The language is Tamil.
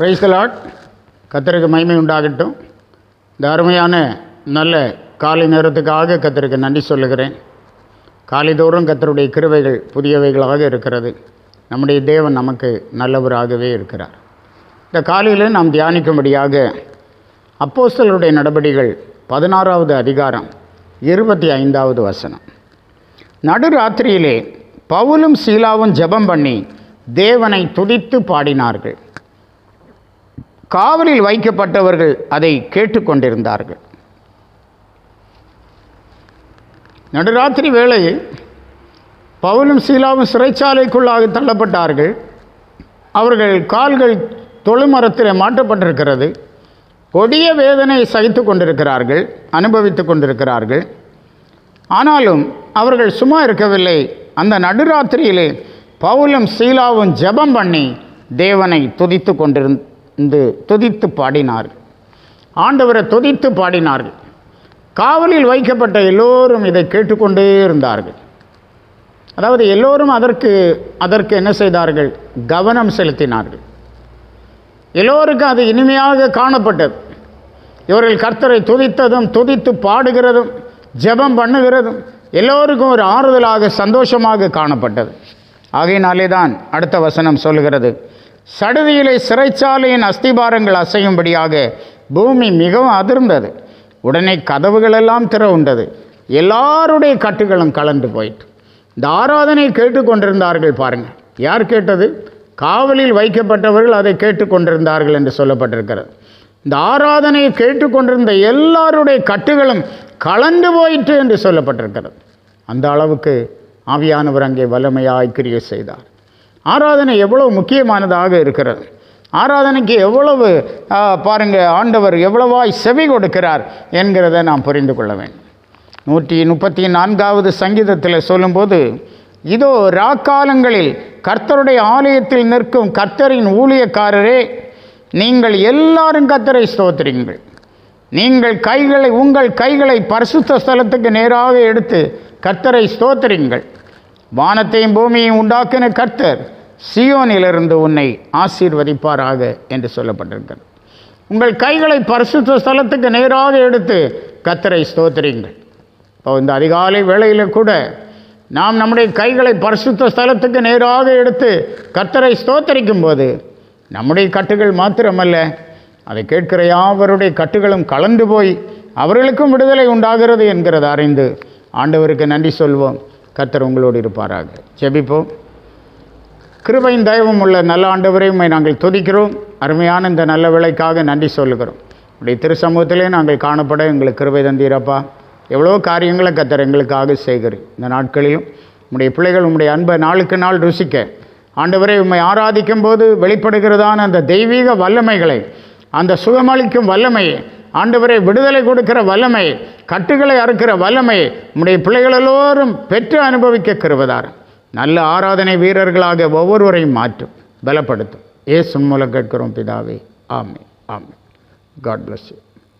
பிரைஸ்தலாட் கத்தருக்கு மகிமை உண்டாகட்டும். இந்த அருமையான நல்ல காலை நேரத்துக்காக கத்தருக்கு நன்றி சொல்லுகிறேன். காலைதோறும் கத்தருடைய கிருவைகள் புதியவைகளாக இருக்கிறது. நம்முடைய தேவன் நமக்கு நல்லவராகவே இருக்கிறார். இந்த காலையில் நாம் தியானிக்கும்படியாக அப்போஸ்தலருடைய நடபடிகள் பதினாறாவது அதிகாரம் இருபத்தி ஐந்தாவது வசனம் நடுராத்திரியிலே பவுலும் சீலாவும் ஜெபம் பண்ணி தேவனை துதித்து பாடினார்கள். காவலில் வைக்கப்பட்டவர்கள் அதை கேட்டுக்கொண்டிருந்தார்கள். நடுராத்திரி வேளையில் பவுலும் சீலாவும் சிறைச்சாலைக்குள்ளாக தள்ளப்பட்டார்கள். அவர்கள் கால்கள் தொழுமரத்தில் மாட்டப்பட்டிருக்கிறது. கொடிய வேதனை சகித்து கொண்டிருக்கிறார்கள் அனுபவித்து கொண்டிருக்கிறார்கள். ஆனாலும் அவர்கள் சும்மா இருக்கவில்லை. அந்த நடுராத்திரியிலே பவுலும் சீலாவும் ஜெபம் பண்ணி தேவனை துதித்து கொண்டிருந் துதித்து பாடினார்கள். ஆண்டவரை துதித்து பாடினார்கள். காவலில் வைக்கப்பட்ட எல்லோரும் இதை கேட்டுக்கொண்டே இருந்தார்கள். அதாவது எல்லோரும் அதற்கு அதற்கு என்ன செய்தார்கள்? கவனம் செலுத்தினார்கள். எல்லோருக்கும் அது இனிமையாக காணப்பட்டது. இவர்கள் கர்த்தரை துதித்ததும் துதித்து பாடுகிறதும் ஜெபம் பண்ணுகிறதும் எல்லோருக்கும் ஒரு ஆறுதலாக சந்தோஷமாக காணப்பட்டது. ஆகையினாலே தான் அடுத்த வசனம் சொல்லுகிறது. சடுதியிலே சிறைச்சாலையின் அஸ்திபாரங்கள் அசையும்படியாக பூமி மிகவும் அதிர்ந்தது. உடனே கதவுகளெல்லாம் திற உண்டது எல்லாருடைய கட்டுகளும் கலந்து போயிட்டு இந்த ஆராதனை கேட்டுக்கொண்டிருந்தார்கள் பாருங்கள் யார் கேட்டது? காவலில் வைக்கப்பட்டவர்கள் அதை கேட்டுக்கொண்டிருந்தார்கள் என்று சொல்லப்பட்டிருக்கிறது. இந்த ஆராதனையை கேட்டுக்கொண்டிருந்த எல்லாருடைய கட்டுகளும் கலந்து போயிற்று என்று சொல்லப்பட்டிருக்கிறது. அந்த அளவுக்கு ஆவியானவர் அங்கே வல்லமையாய் கிரியை செய்தார். ஆராதனை எவ்வளவு முக்கியமானதாக இருக்கிறது? ஆராதனைக்கு எவ்வளவு பாருங்கள் ஆண்டவர் எவ்வளவாய் செவி கொடுக்கிறார் என்கிறதை நாம் புரிந்து கொள்ள வேண்டும். நூற்றி முப்பத்தி நான்காவது சங்கீதத்தில் சொல்லும்போது இதோ ராக்காலங்களில் கர்த்தருடைய ஆலயத்தில் நிற்கும் கர்த்தரின் ஊழியக்காரரே நீங்கள் எல்லாரும் கர்த்தரை ஸ்தோத்திரிங்கள் நீங்கள் கைகளை உங்கள் கைகளை பரிசுத்த ஸ்தலத்துக்கு நேராக எடுத்து கர்த்தரை ஸ்தோத்திரிங்கள் வானத்தையும் பூமியையும் உண்டாக்கின கர்த்தர் சியோனிலிருந்து உன்னை ஆசீர்வதிப்பாராக என்று சொல்லப்பட்டிருக்கிறது. உங்கள் கைகளை பரிசுத்த ஸ்தலத்துக்கு நேராக எடுத்து கத்தரை ஸ்தோத்திரிங்கள் இப்போ இந்த அதிகாலை வேளையில் கூட நாம் நம்முடைய கைகளை பரிசுத்த ஸ்தலத்துக்கு நேராக எடுத்து கத்தரை ஸ்தோத்தரிக்கும் போது நம்முடைய கட்டுகள் மாத்திரமல்ல அதை கேட்கிற யாவருடைய கட்டுகளும் கலந்து போய் அவர்களுக்கும் விடுதலை உண்டாகிறது என்கிறத அறிந்து ஆண்டவருக்கு நன்றி சொல்வோம். கர்த்தர் உங்களோடு இருப்பாராக. ஜெபிப்போம். கிருபையும் தயவும் உள்ள நல்ல ஆண்டவரை உண்மை நாங்கள் துதிக்கிறோம். அருமையான இந்த நல்ல விலைக்காக நன்றி சொல்லுகிறோம். உடைய திருச்சமூகத்திலே நாங்கள் காணப்பட எங்களுக்கு கிருபை தந்தீரப்பா. எவ்வளோ காரியங்களை கத்தர் எங்களுக்காக செய்கிறேன் இந்த நாட்களிலும் உடைய பிள்ளைகள் உம்முடைய அன்பை நாளுக்கு நாள் ருசிக்க ஆண்டவரை உண்மை ஆராதிக்கும் போது வெளிப்படுகிறதான அந்த தெய்வீக வல்லமைகளை அந்த சுகமளிக்கும் வல்லமையை ஆண்டவரை விடுதலை கொடுக்கிற வல்லமை கட்டுகளை அறுக்கிற வல்லமை உம்முடைய பிள்ளைகள் எல்லோரும் பெற்று அனுபவிக்க கருவதார் நல்ல ஆராதனை வீரர்களாக ஒவ்வொருவரையும் மாற்றும். பலப்படுத்தும். ஏசு மூலம் கேட்கிறோம் பிதாவே. ஆமே ஆமே காட் பிளஸ் யூ